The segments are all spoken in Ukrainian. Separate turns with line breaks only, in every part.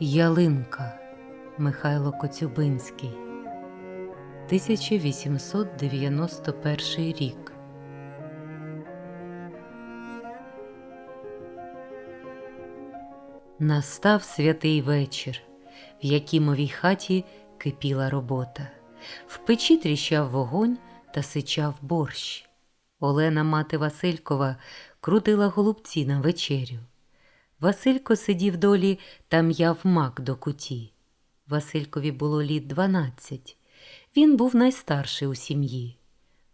Ялинка Михайло Коцюбинський 1891 рік Настав святий вечір, в Якімовій хаті кипіла робота. В печі тріщав вогонь та сичав борщ. Олена мати Василькова крутила голубці на вечерю. Василько сидів долі та м'яв мак до куті. Василькові було літ дванадцять. Він був найстарший у сім'ї.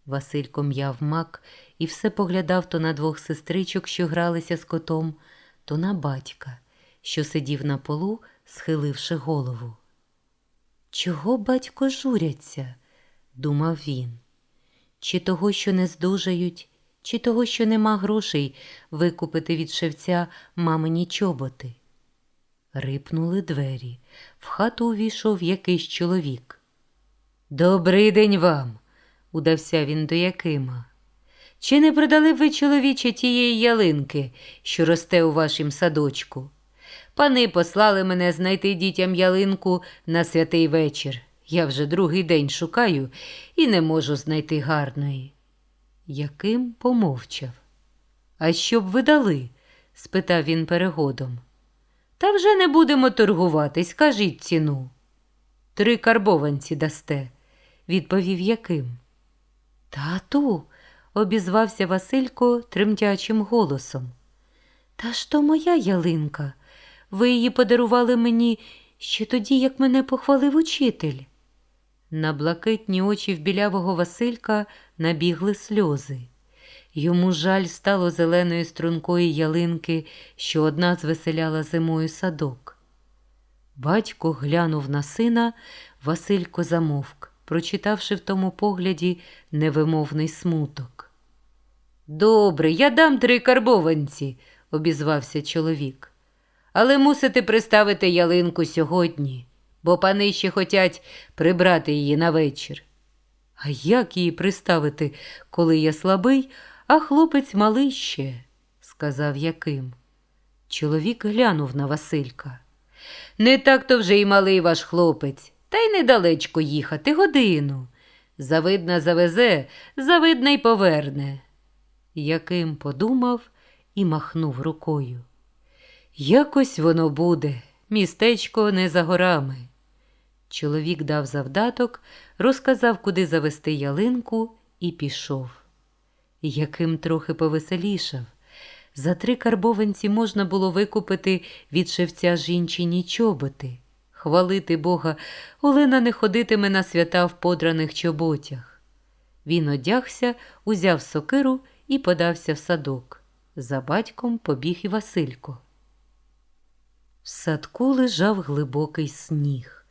Василько м'яв мак і все поглядав то на двох сестричок, що гралися з котом, то на батька, що сидів на полу, схиливши голову. Чого батько журяться? думав він. Чи того, що не здужають, чи того, що нема грошей викупити від шевця мамині чоботи. Рипнули двері. В хату увійшов якийсь чоловік. Добрий день вам, удався він до Якима. Чи не продали б ви, чоловіче, тієї ялинки, що росте у вашім садочку? Пани послали мене знайти дітям ялинку на святий вечір. Я вже другий день шукаю і не можу знайти гарної. Яким помовчав. А що б ви дали? спитав він перегодом. Та вже не будемо торгуватись, кажіть ціну. Три карбованці дасте, відповів Яким. Тату, обізвався Василько тремтячим голосом. Та ж то моя ялинка. Ви її подарували мені ще тоді, як мене похвалив учитель. На блакитні очі вбілявого Василька набігли сльози. Йому жаль стало зеленої стрункої ялинки, що одна звеселяла зимою садок. Батько глянув на сина, Василько замовк, прочитавши в тому погляді невимовний смуток. Добре, я дам три карбованці, обізвався чоловік. Але мусите приставити ялинку сьогодні, бо пани ще хотять прибрати її на вечір. А як її приставити, коли я слабий, а хлопець малий ще, сказав Яким. Чоловік глянув на Василька. Не так то вже й малий ваш хлопець, та й недалечко їхати годину. Завидна завезе, завидна й поверне. Яким подумав і махнув рукою. Якось воно буде, містечко не за горами. Чоловік дав завдаток, розказав, куди завести ялинку, і пішов. Яким трохи повеселішав. За три карбованці можна було викупити від шевця жінчині чоботи. Хвалити Бога, Олена не ходитиме на свята в подраних чоботях. Він одягся, узяв сокиру і подався в садок. За батьком побіг і Василько. В садку лежав глибокий сніг.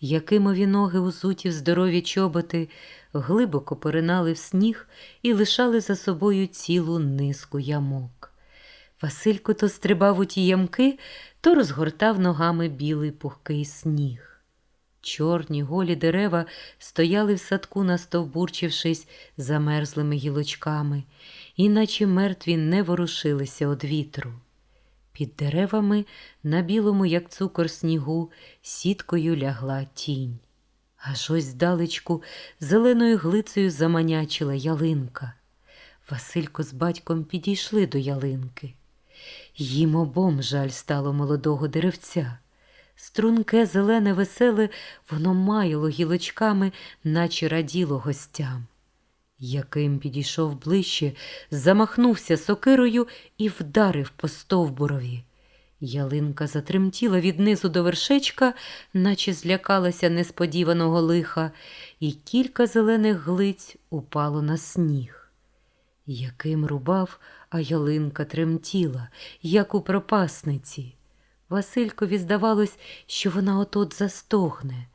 Якимові ноги узуті в здорові чоботи глибоко поринали в сніг і лишали за собою цілу низку ямок. Василько то стрибав у ті ямки, то розгортав ногами білий пухкий сніг. Чорні голі дерева стояли в садку, настовбурчившись замерзлими гілочками, іначе мертві не ворушилися од вітру. Під деревами, на білому, як цукор снігу, сіткою лягла тінь. Аж ось здалечку зеленою глицею заманячила ялинка. Василько з батьком підійшли до ялинки. Їм обом жаль стало молодого деревця. Струнке, зелене, веселе, воно маяло гілочками, наче раділо гостям. Яким підійшов ближче, замахнувся сокирою і вдарив по стовбурові. Ялинка затремтіла від низу до вершечка, наче злякалася несподіваного лиха, і кілька зелених глиць упало на сніг. Яким рубав, а ялинка тремтіла, як у пропасниці. Василькові здавалось, що вона отот застогне.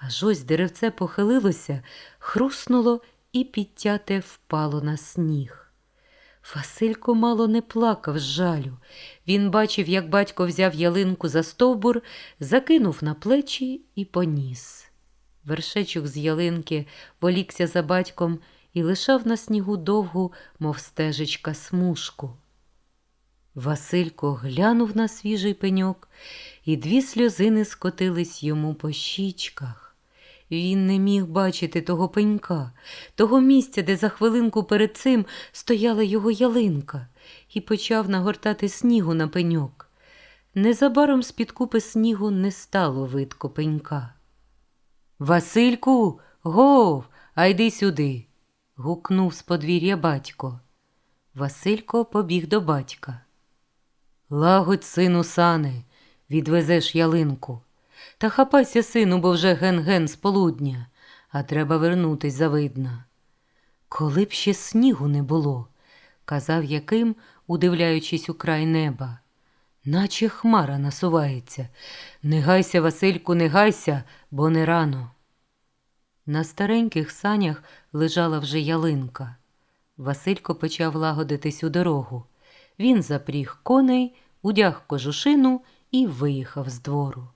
Аж ось деревце похилилося, хруснуло і підтяте впало на сніг. Василько мало не плакав з жалю. Він бачив, як батько взяв ялинку за стовбур, закинув на плечі і поніс. Вершечок з ялинки волікся за батьком і лишав на снігу довгу, мов стежечка, смужку. Василько глянув на свіжий пеньок, і дві сльозини скотились йому по щічках. Він не міг бачити того пенька, того місця, де за хвилинку перед цим стояла його ялинка, і почав нагортати снігу на пеньок. Незабаром з-під купи снігу не стало видко пенька. Васильку, гов, а йди сюди. гукнув з подвір'я батько. Василько побіг до батька. Лагодь, сину, сани, відвезеш ялинку. Та хапайся, сину, бо вже ген-ген з полудня, а треба вернутись завидна. Коли б ще снігу не було, казав Яким, удивляючись у край неба. Наче хмара насувається. Не гайся, Васильку, не гайся, бо не рано. На стареньких санях лежала вже ялинка. Василько почав лагодитись у дорогу. Він запріг коней, удяг кожушину і виїхав з двору.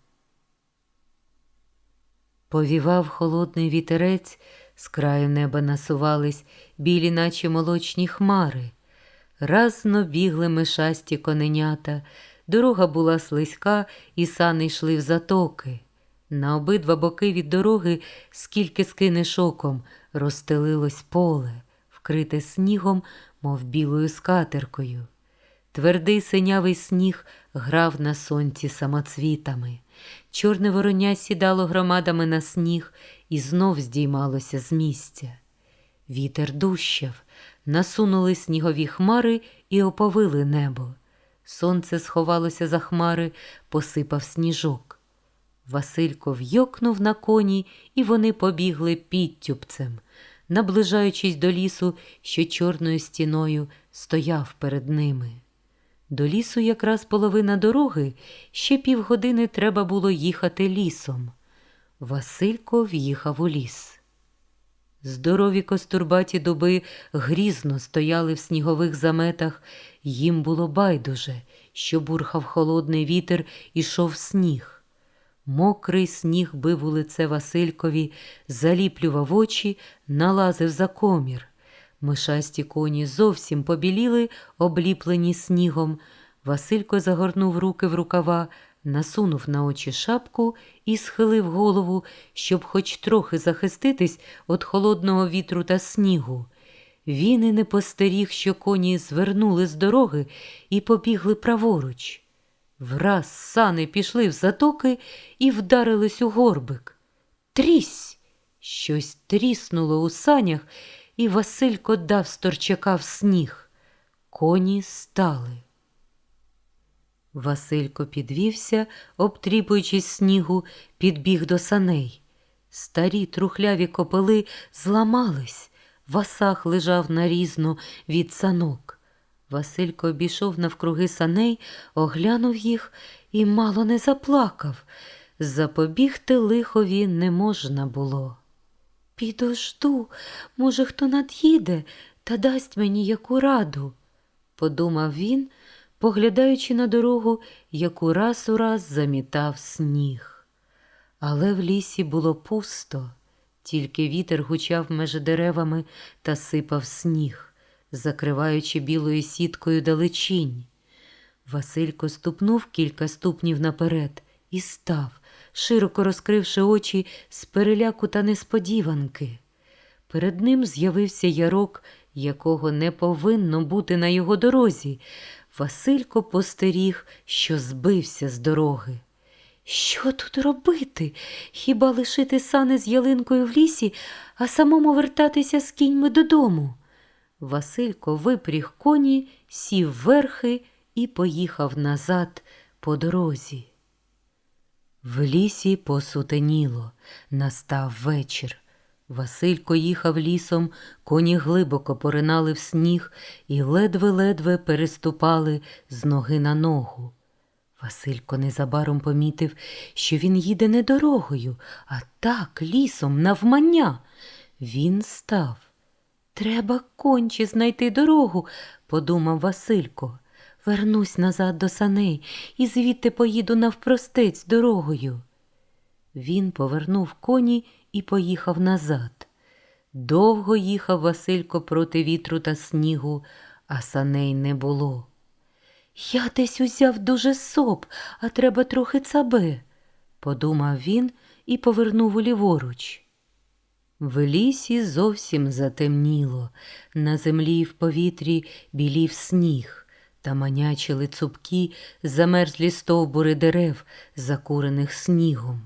Повівав холодний вітерець, з краю неба насувались білі, наче молочні хмари. Разно бігли мишасті коненята, дорога була слизька, і сани йшли в затоки. На обидва боки від дороги, скільки скинеш оком, розстелилось поле, вкрите снігом, мов білою скатеркою. Твердий синявий сніг грав на сонці самоцвітами. Чорне вороня сідало громадами на сніг і знов здіймалося з місця. Вітер дущав, насунули снігові хмари і оповили небо. Сонце сховалося за хмари, посипав сніжок. Василько вйокнув на коні, і вони побігли підтюбцем, наближаючись до лісу, що чорною стіною стояв перед ними. До лісу якраз половина дороги, ще півгодини треба було їхати лісом. Василько в'їхав у ліс. Здорові костурбаті дуби грізно стояли в снігових заметах, їм було байдуже, що бурхав холодний вітер і шов сніг. Мокрий сніг бив у лице Василькові, заліплював очі, налазив за комір. Мишасті коні зовсім побіліли, обліплені снігом. Василько загорнув руки в рукава, насунув на очі шапку і схилив голову, щоб хоч трохи захиститись від холодного вітру та снігу. Він і не постеріг, що коні звернули з дороги і побігли праворуч. Враз сани пішли в затоки і вдарились у горбик. Трісь! Щось тріснуло у санях, і Василько дав сторчака в сніг. Коні стали. Василько підвівся, обтріпуючись снігу, підбіг до саней. Старі трухляві копили зламались, Васах лежав нарізно від санок. Василько обійшов навкруги саней, оглянув їх і мало не заплакав. Запобігти лихові не можна було. Підожду, може, хто над'їде та дасть мені яку раду, подумав він, поглядаючи на дорогу, яку раз у раз замітав сніг. Але в лісі було пусто, тільки вітер гучав меж деревами та сипав сніг, закриваючи білою сіткою далечінь. Василько ступнув кілька ступнів наперед і став, широко розкривши очі з переляку та несподіванки. Перед ним з'явився ярок, якого не повинно бути на його дорозі. Василько постеріг, що збився з дороги. Що тут робити? Хіба лишити сани з ялинкою в лісі, а самому вертатися з кіньми додому? Василько випріг коні, сів верхи і поїхав назад по дорозі. В лісі посутеніло, настав вечір. Василько їхав лісом, коні глибоко поринали в сніг і ледве-ледве переступали з ноги на ногу. Василько незабаром помітив, що він їде не дорогою, а так лісом навмання. Він став. Треба конче знайти дорогу, подумав Василько. Вернусь назад до саней і звідти поїду навпростець дорогою. Він повернув коні і поїхав назад. Довго їхав Василько проти вітру та снігу, а саней не було. Я десь узяв дуже соп, а треба трохи цабе, подумав він і повернув уліворуч. В лісі зовсім затемніло, на землі й в повітрі білів сніг, та манячили цупкі замерзлі стовбури дерев, закурених снігом.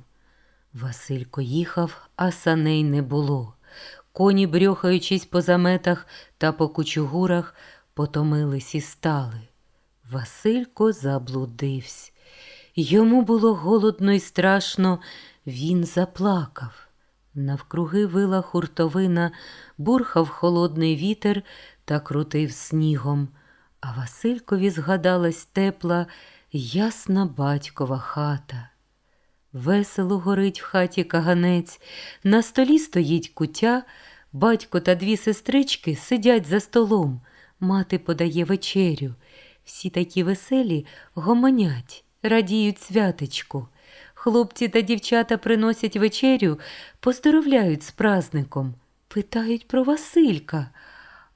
Василько їхав, а саней не було. Коні, брьохаючись по заметах та по кучугурах, потомились і стали. Василько заблудився. Йому було голодно і страшно, він заплакав. Навкруги вила хуртовина, бурхав холодний вітер та крутив снігом, а Василькові згадалась тепла, ясна батькова хата. Весело горить в хаті каганець, на столі стоїть кутя, батько та дві сестрички сидять за столом, мати подає вечерю. Всі такі веселі гомонять, радіють святечку. Хлопці та дівчата приносять вечерю, поздоровляють з празником, питають про Василька.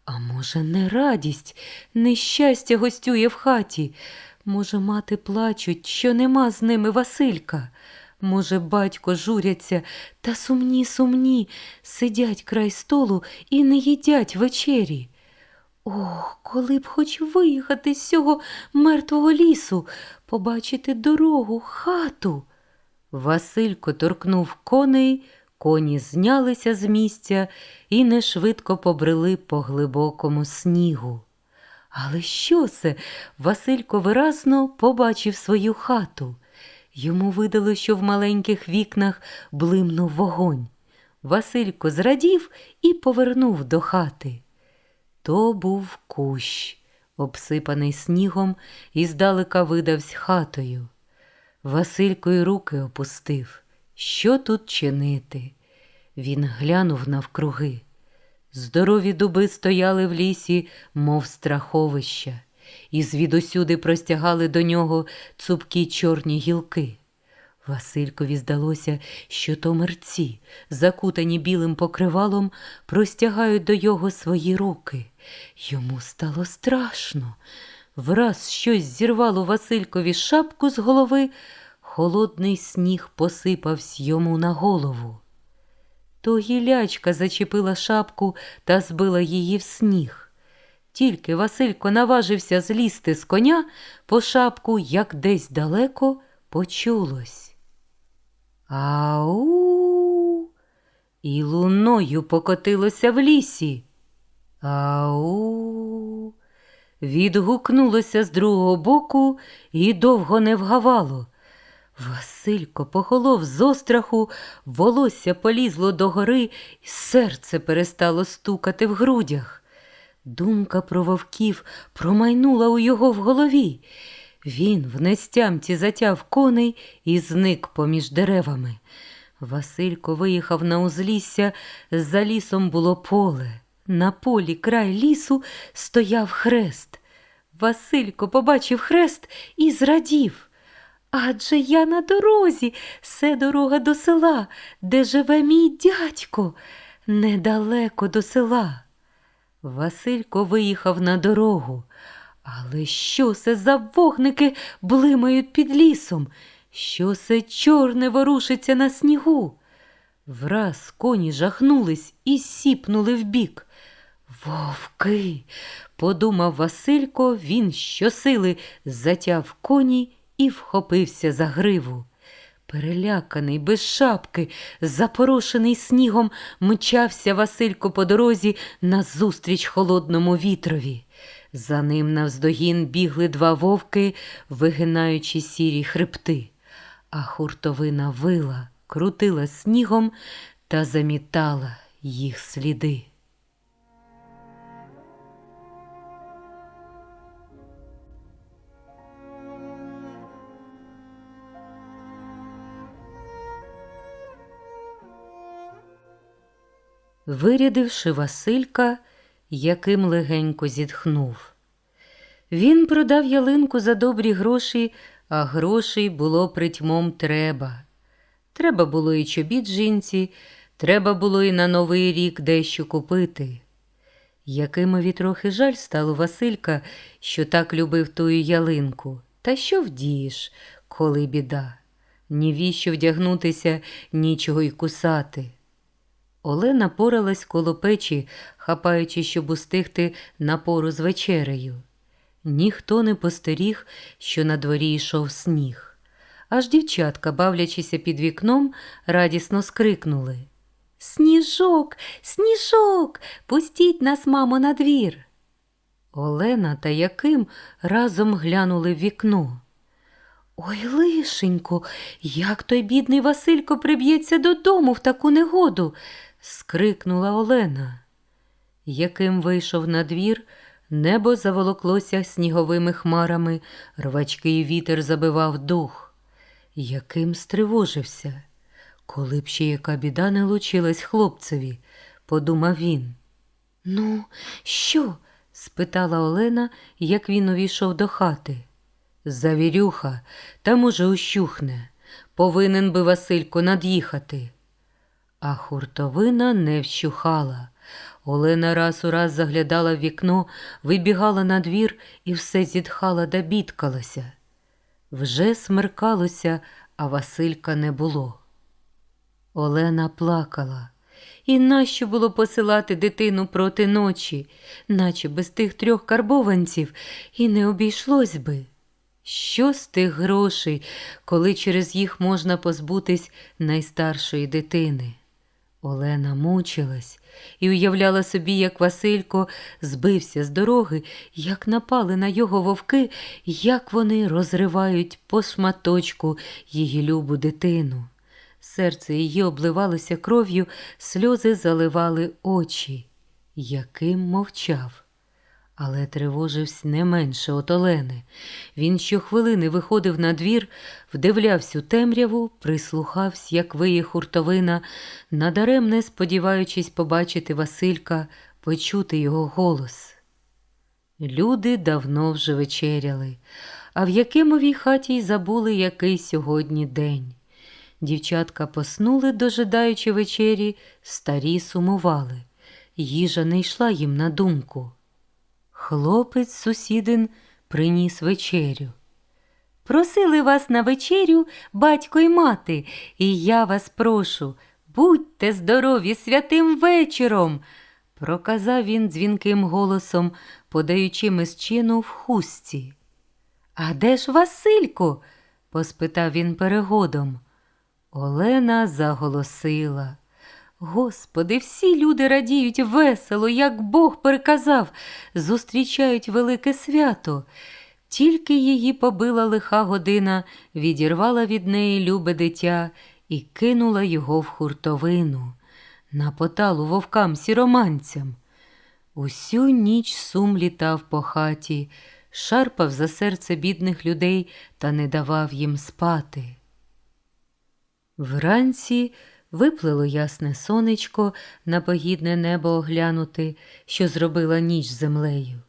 А може, не радість, нещастя гостює в хаті. Може, мати плачуть, що нема з ними Василька. Може, батько журяться та сумні, сумні, сидять край столу і не їдять вечері. Ох, коли б хоч виїхати з цього мертвого лісу, побачити дорогу, хату. Василько торкнув коней, коні знялися з місця і нешвидко побрели по глибокому снігу. Але що це? Василько виразно побачив свою хату. Йому видало, що в маленьких вікнах блимнув вогонь. Василько зрадів і повернув до хати. То був кущ, обсипаний снігом, і здалека видавсь хатою. Василько й руки опустив. Що тут чинити? Він глянув навкруги. Здорові дуби стояли в лісі, мов страховища, і звідусюди простягали до нього цупкі чорні гілки. Василькові здалося, що то мерці, закутані білим покривалом, простягають до його свої руки. Йому стало страшно. Враз щось зірвало Василькові шапку з голови, холодний сніг посипався йому на голову. То гілячка зачепила шапку та збила її в сніг. Тільки Василько наважився злізти з коня по шапку, як десь далеко почулось. Ау. І луною покотилося в лісі. Ау. Відгукнулося з другого боку і довго не вгавало. Василько похолов з остраху, волосся полізло догори, і серце перестало стукати в грудях. Думка про вовків промайнула у його в голові. Він в нестямці затяв коней і зник поміж деревами. Василько виїхав на узлісся, за лісом було поле. На полі край лісу стояв хрест. Василько побачив хрест і зрадів. Адже я на дорозі, це дорога до села, де живе мій дядько, недалеко до села. Василько виїхав на дорогу. Але що це за вогники блимають під лісом? Що це чорне ворушиться на снігу? Враз коні жахнулись і сіпнули вбік. Вовки, подумав Василько, він щосили затяв коні і вхопився за гриву. Переляканий, без шапки, запорошений снігом, мчався Василько по дорозі назустріч холодному вітрові. За ним навздогін бігли два вовки, вигинаючи сірі хребти, а хуртовина вила, крутила снігом та замітала їх сліди. Вирядивши Василька, яким легенько зітхнув. Він продав ялинку за добрі гроші, а грошей було притьмом треба. Треба було і чобіт жінці, треба було і на новий рік дещо купити. Якимові трохи жаль стало Василька, що так любив тую ялинку. Та що вдієш, коли біда? Нівіщо вдягнутися, нічого й кусати. Олена поралась коло печі, хапаючи, щоб устигти на пору з вечерею. Ніхто не постеріг, що на дворі йшов сніг. Аж дівчатка, бавлячися під вікном, радісно скрикнули. Сніжок, сніжок, пустіть нас, мамо, на двір. Олена та Яким разом глянули в вікно. Ой, лишенько, як той бідний Василько приб'ється додому в таку негоду, скрикнула Олена. Яким вийшов на двір, небо заволоклося сніговими хмарами, рвачкий вітер забивав дух. Яким стривожився. Коли б ще яка біда не лучилась хлопцеві, подумав він. Ну, що? спитала Олена, як він увійшов до хати. Завірюха, та, може, ущухне. Повинен би Василько над'їхати. А хуртовина не вщухала. Олена раз у раз заглядала в вікно, вибігала на двір і все зітхала да бідкалася. Вже смеркалося, а Василька не було. Олена плакала. І нащо було посилати дитину проти ночі, наче без тих трьох карбованців і не обійшлось би. Що з тих грошей, коли через їх можна позбутись найстаршої дитини? Олена мучилась і уявляла собі, як Василько збився з дороги, як напали на його вовки, як вони розривають по шматочку її любу дитину. Серце її обливалося кров'ю, сльози заливали очі. Яким мовчав. Але тривожився не менше от Олени. Він щохвилини виходив на двір, вдивлявся у темряву, прислухався, як виє хуртовина, надаремне сподіваючись побачити Василька, почути його голос. Люди давно вже вечеряли, а в Якимовій хаті й забули, який сьогодні день. Дівчатка поснули, дожидаючи вечері, старі сумували. Їжа не йшла їм на думку. Хлопець сусідин приніс вечерю. Просили вас на вечерю батько й мати, і я вас прошу, будьте здорові святим вечором, проказав він дзвінким голосом, подаючи мисчину в хустці. А де ж Василько? поспитав він перегодом. Олена заголосила. Господи, всі люди радіють весело, як Бог приказав, зустрічають велике свято. Тільки її побила лиха година, відірвала від неї любе дитя і кинула його в хуртовину, на поталу вовкам сіроманцям. Усю ніч сум літав по хаті, шарпав за серце бідних людей та не давав їм спати. Вранці виплило ясне сонечко на погідне небо оглянути, що зробила ніч землею.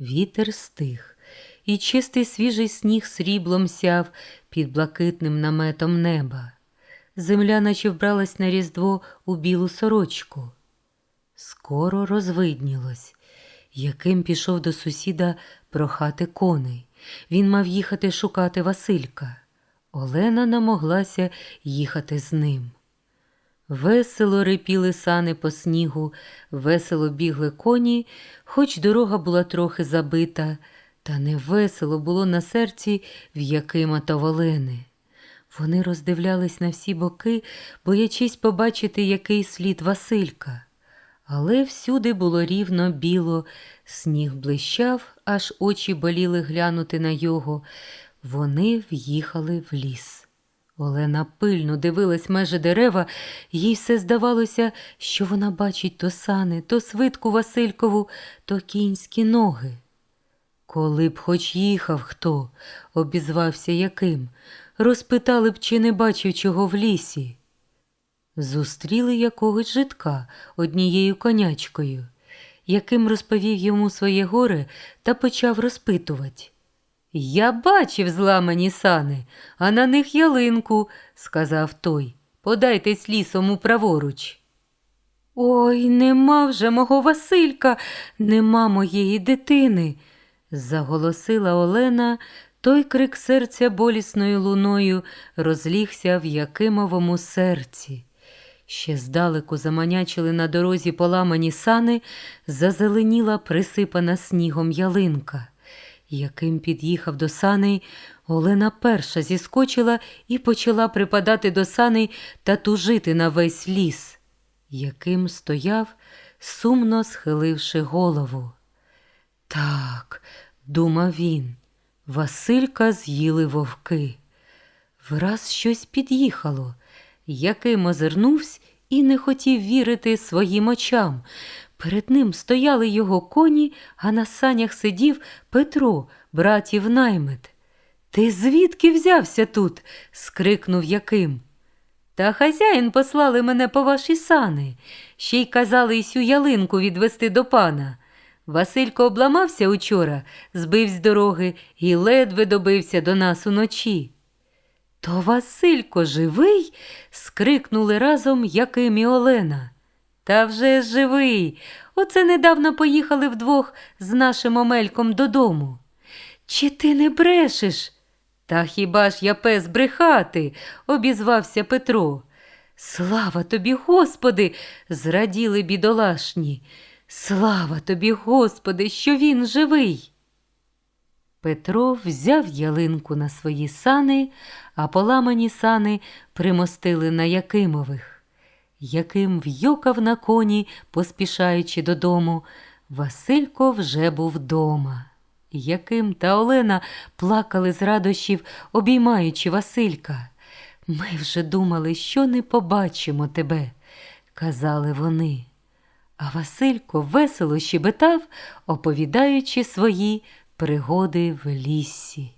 Вітер стих, і чистий свіжий сніг сріблом сяв під блакитним наметом неба. Земля наче вбралась на різдво у білу сорочку. Скоро розвиднілось, яким пішов до сусіда прохати коней. Він мав їхати шукати Василька. Олена намоглася їхати з ним. Весело рипіли сани по снігу, весело бігли коні, хоч дорога була трохи забита, та не весело було на серці в Якима та Волени. Вони роздивлялись на всі боки, боячись побачити який слід Василька. Але всюди було рівно біло, сніг блищав, аж очі боліли глянути на його. Вони в'їхали в ліс. Олена пильно дивилась межі дерева, їй все здавалося, що вона бачить то сани, то свитку Василькову, то кінські ноги. Коли б хоч їхав хто, обізвався яким, розпитали б, чи не бачив чого в лісі. Зустріли якогось житка однією конячкою, яким розповів йому своє горе та почав розпитувати. Я бачив зламані сани, а на них ялинку, сказав той. Подайтесь лісом праворуч. Ой, нема вже мого Василька, нема моєї дитини, заголосила Олена, той крик серця болісною луною розлігся в Якимовому серці. Ще здалеку заманячили на дорозі поламані сани, зазеленіла присипана снігом ялинка. Яким під'їхав до саней, Олена перша зіскочила і почала припадати до саней та тужити на весь ліс. Яким стояв, сумно схиливши голову. Так, думав він, Василька з'їли вовки. Враз щось під'їхало. Яким озирнувся і не хотів вірити своїм очам. Перед ним стояли його коні, а на санях сидів Петро, братів наймит. Ти звідки взявся тут? скрикнув Яким. Та хазяїн послали мене по ваші сани, ще й казали сю ялинку відвести до пана. Василько обламався учора, збив з дороги і ледве добився до нас уночі. То Василько живий? скрикнули разом Яким і Олена. Та вже живий. Оце недавно поїхали вдвох з нашим Омельком додому. Чи ти не брешеш? Та хіба ж я пес брехати? обізвався Петро. Слава тобі, Господи, зраділи бідолашні. Слава тобі, Господи, що він живий. Петро взяв ялинку на свої сани, а поламані сани примостили на Якимових. Яким в'юкав на коні, поспішаючи додому, Василько вже був дома. Яким та Олена плакали з радощів, обіймаючи Василька. Ми вже думали, що не побачимо тебе, казали вони. А Василько весело щебетав, оповідаючи свої пригоди в лісі.